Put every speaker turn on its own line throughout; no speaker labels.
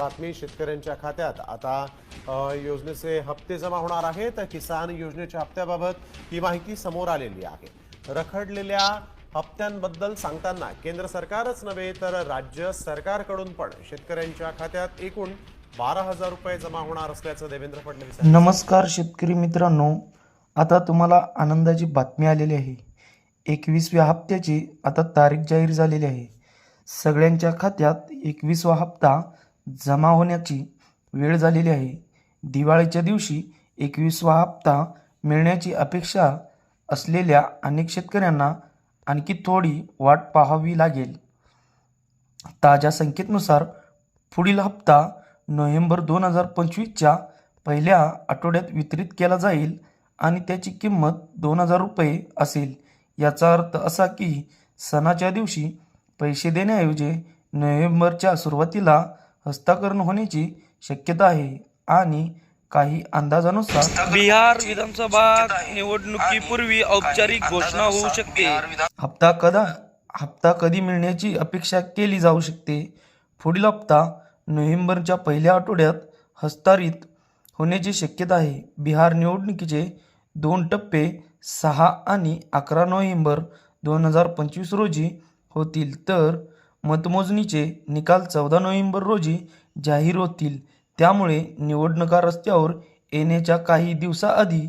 बातमी शेतकऱ्यांच्या खात्यात. आता योजनेचे हप्ते जमा होणार आहेत. किसान योजनेच्या हप्त्याबाबत ही माहिती समोर आलेली आहे. रखडलेल्या हप्त्यांबद्दल सांगताना केंद्र सरकारच नव्हे तर राज्य सरकारकडून पण शेतकऱ्यांच्या खात्यात एकूण बारा हजार रुपये जमा होणार असल्याचं देवेंद्र फडणवीस
नमस्कार शेतकरी मित्रांनो. आता तुम्हाला आनंदाची बातमी आलेली आहे. एकवीसव्या हप्त्याची आता तारीख जाहीर झालेली आहे. सगळ्यांच्या खात्यात एकवीसवा हप्ता जमा होण्याची वेळ झालेली आहे. दिवाळीच्या दिवशी एकवीसवा हप्ता मिळण्याची अपेक्षा असलेल्या अनेक शेतकऱ्यांना आणखी थोडी वाट पाहावी लागेल. ताज्या संख्येनुसार पुढील हप्ता नोव्हेंबर दोन हजार पंचवीसच्या पहिल्या आठवड्यात वितरित केला जाईल आणि त्याची किंमत दोन हजार रुपये असेल. याचा अर्थ असा की सणाच्या दिवशी पैसे देण्याऐवजी नोव्हेंबरच्या सुरुवातीला हस्तांतरण होण्याची शक्यता आहे आणि काही अंदाजानुसार
बिहार विधानसभा निवडणुकीपूर्वी औपचारिक घोषणा होऊ शकते.
हप्ता कदा हप्ता कधी मिळण्याची अपेक्षा केली जाऊ शकते? पुढील हप्ता नोव्हेंबरच्या पहिल्या आठवड्यात हस्तांतरित होण्याची शक्यता आहे. बिहार निवडणुकीचे दोन टप्पे सहा आणि अकरा नोव्हेंबर दोन हजार पंचवीस रोजी होतील. तर मतमोजणीचे निकाल चौदा नोव्हेंबर रोजी जाहीर होतील. त्यामुळे निवडणुका रस्त्यावर येण्याच्या काही दिवसाआधी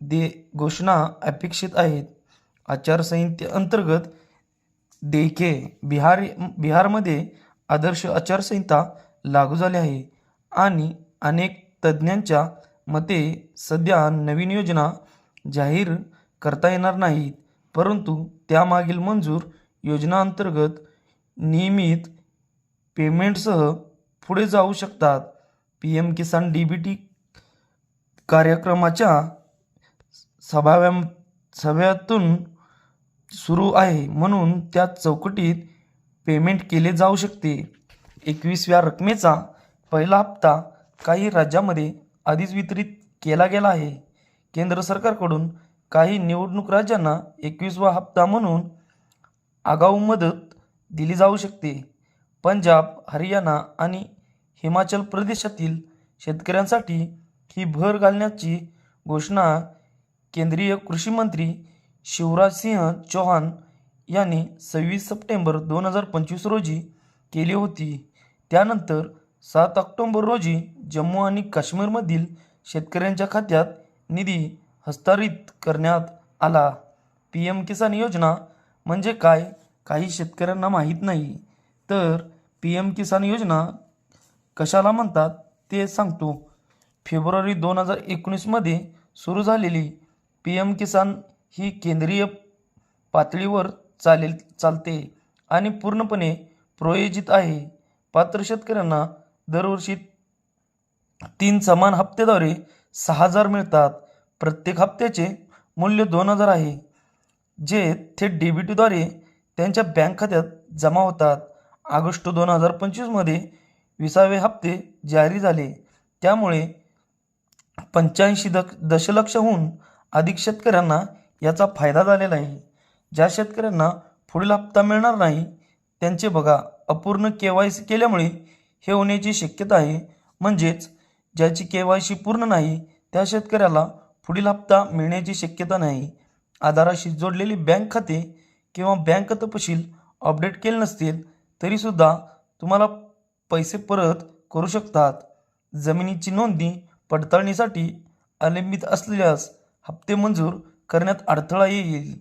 दे घोषणा अपेक्षित आहेत. आचारसंहितेअंतर्गत देखे बिहार बिहारमध्ये आदर्श आचारसंहिता लागू झाली आहे आणि अनेक तज्ज्ञांच्या मते सध्या नवीन योजना जाहीर करता येणार नाहीत. परंतु त्यामागील मंजूर योजनाअंतर्गत नियमित पेमेंटसह पुढे जाऊ शकतात. P M Kisan D B T कार्यक्रमाच्या सभाव्या सभ्यातून सुरू आहे म्हणून त्या चौकटीत पेमेंट केले जाऊ शकते. एकवीसव्या रकमेचा पहिला हप्ता काही राज्यामध्ये आधीच वितरित केला गेला आहे. केंद्र सरकारकडून काही निवडणूक राज्यांना एकवीसवा हप्ता म्हणून आगाऊ मदत दिली जाऊ शकते. पंजाब हरियाणा आणि हिमाचल प्रदेशातील शेतकऱ्यांसाठी ही भर घालण्याची घोषणा केंद्रीय कृषी मंत्री शिवराजसिंह चौहान यांनी सव्वीस सप्टेंबर दोन हजार पंचवीस रोजी केली होती. त्यानंतर सात ऑक्टोंबर रोजी जम्मू आणि काश्मीरमधील शेतकऱ्यांच्या खात्यात निधी हस्तांतरित करण्यात आला. पी एम किसान योजना म्हणजे काय? काही शेतकऱ्यांना माहीत नाही. तर पी एम किसान योजना कशाला म्हणतात ते सांगतो. फेब्रुवारी दोन हजार एकोणीसमध्ये सुरू झालेली पी एम किसान ही केंद्रीय पातळीवर चालेल चालते आणि पूर्णपणे प्रयोजित आहे. पात्र शेतकऱ्यांना दरवर्षी तीन समान हप्त्याद्वारे सहा हजार मिळतात. प्रत्येक हप्त्याचे मूल्य दोन हजार आहे. जे थेट डेबिटद्वारे त्यांच्या बँक खात्यात जमा होतात. ऑगस्ट दोन हजार पंचवीसमध्ये विसावे हप्ते जारी झाले. त्यामुळे पंच्याऐंशी द दशलक्षहून अधिक शेतकऱ्यांना याचा फायदा झालेला आहे. ज्या शेतकऱ्यांना पुढील हप्ता मिळणार नाही त्यांचे बघा अपूर्ण के वाय सी केल्यामुळे हे होण्याची शक्यता आहे. म्हणजेच ज्याची के वाय सी पूर्ण नाही त्या शेतकऱ्याला पुढील हप्ता मिळण्याची शक्यता नाही. आधाराशी जोडलेली बँक खाते किंवा बँक तपशील अपडेट केले नसतील तरीसुद्धा तुम्हाला पैसे परत करू शकतात. जमिनीची नोंदणी पडताळणीसाठी अलंबित असल्यास हप्ते मंजूर करण्यात अडथळा येईल.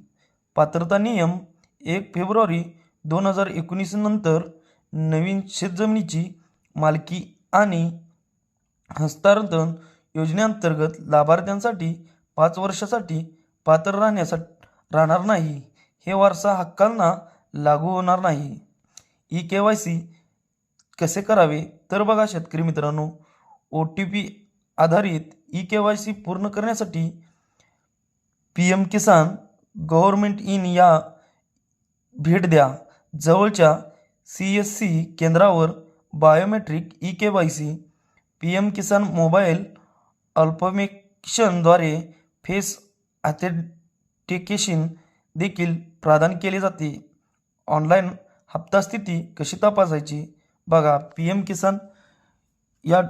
पात्रता नियम एक फेब्रुवारी दोन हजार एकोणीस नंतर नवीन शेतजमिनीची मालकी आणि हस्तांतरण योजनेअंतर्गत लाभार्थ्यांसाठी पाच वर्षासाठी पात्र राहण्यासाठी राहणार नाही. हे वारसा हक्कांना लागू होणार नाही. ई के वाय सी कसे करावे? तर बघा शेतकरी मित्रांनो ओ टी पी आधारित ई के वाय सी पूर्ण करण्यासाठी P M Kisan government in या भेट द्या. जवळच्या सी एस सी केंद्रावर biometric E K Y C P M Kisan mobile अल्पमेशनद्वारे face authentication देखील प्रदान केले जाते. ऑनलाईन हप्ता स्थिती कशी तपासायची? बघा पी एम किसान या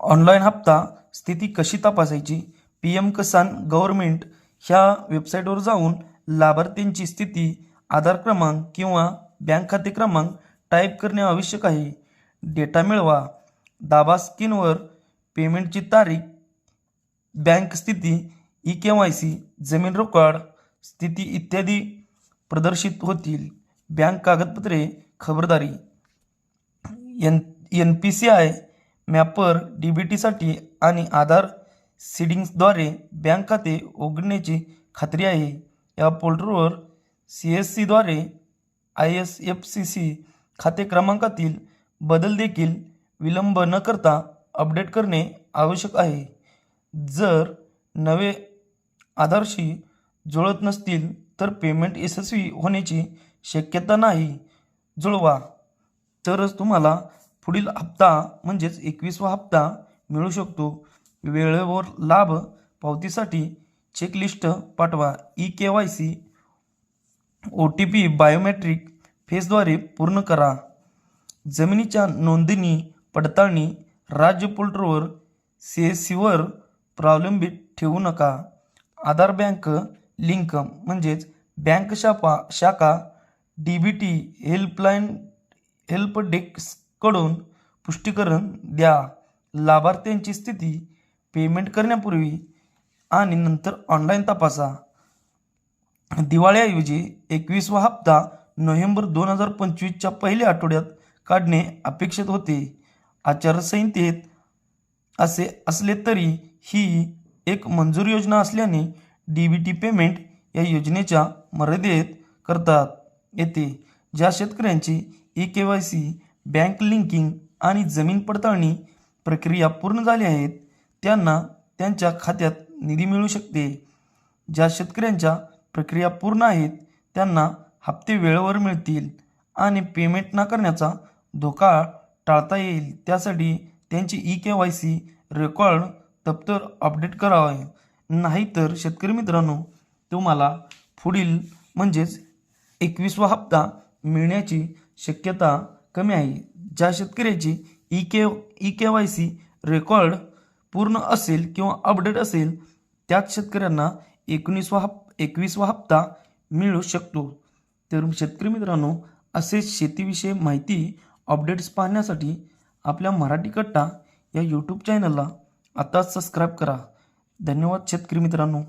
ऑनलाईन हप्ता स्थिती कशी तपासायची? पी एम किसान गव्हर्मेंट ह्या वेबसाईटवर जाऊन लाभार्थ्यांची स्थिती आधार क्रमांक किंवा बँक खाते क्रमांक टाईप करणे आवश्यक आहे. डेटा मिळवा. दाबा स्क्रीनवर पेमेंटची तारीख बँक स्थिती ई के वाय सी जमीन रोकड स्थिती इत्यादी प्रदर्शित होतील. बँक कागदपत्रे खबरदारी. N N P C I mapper D B टीसाठी आणि आधार सीडिंग्सद्वारे बँक खाते उघडण्याची खात्री आहे. या पोर्टलवर C S सीद्वारे I S F C C खाते क्रमांकातील बदल देखील विलंब न करता अपडेट करणे आवश्यक आहे. जर नवे आधारशी जुळत नसतील तर पेमेंट यशस्वी होण्याची शक्यता नाही. जुळवा. तरच तुम्हाला पुढील हप्ता म्हणजेच एकवीसवा हप्ता मिळू शकतो. वेळेवर लाभ पावतीसाठी चेकलिस्ट पाठवा. E K Y C O T P biometric फेसद्वारे पूर्ण करा. जमिनीच्या नोंदणी पडताळणी राज्य पोर्टलवर सी एस सीवर प्रलंबित ठेवू नका. आधार बँक लिंक म्हणजेच बँक शाखा शाखा D B T helpline help डेस्ककडून पुष्टीकरण द्या. लाभार्थ्यांची स्थिती पेमेंट करण्यापूर्वी आणि नंतर ऑनलाईन तपासा. दिवाळीऐवजी एकवीसवा हप्ता नोव्हेंबर दोन हजार पंचवीसच्या पहिल्या आठवड्यात काढणे अपेक्षित होते. आचारसंहितेत असे असले तरी ही एक मंजूर योजना असल्याने डी बी टी पेमेंट या योजनेच्या मर्यादेत करतात. येते ज्या शेतकऱ्यांची E K Y C bank linking आणि जमीन पडताळणी प्रक्रिया पूर्ण झाली आहेत त्यांना त्यांच्या खात्यात निधी मिळू शकते. ज्या शेतकऱ्यांच्या प्रक्रिया पूर्ण आहेत त्यांना हप्ते वेळेवर मिळतील आणि पेमेंट न करण्याचा धोका टाळता येईल. त्यासाठी त्यांची E K Y C record दप्तर अपडेट करावे. नाहीतर शेतकरी मित्रांनो तुम्हाला पुढील म्हणजेच एकवीसवा हप्ता मिळण्याची शक्यता कमी आहे. ज्या शेतकऱ्याची E K E K Y C record पूर्ण असेल किंवा अपडेट असेल त्याच शेतकऱ्यांना एकोणीसवा हप एकवीसवा हप्ता मिळू शकतो. तर शेतकरी मित्रांनो असे शेतीविषयी माहिती अपडेट्स पाहण्यासाठी आपल्या मराठी कट्टा या यूट्यूब चॅनलला आत्ताच सबस्क्राईब करा. धन्यवाद शेतकरी मित्रांनो.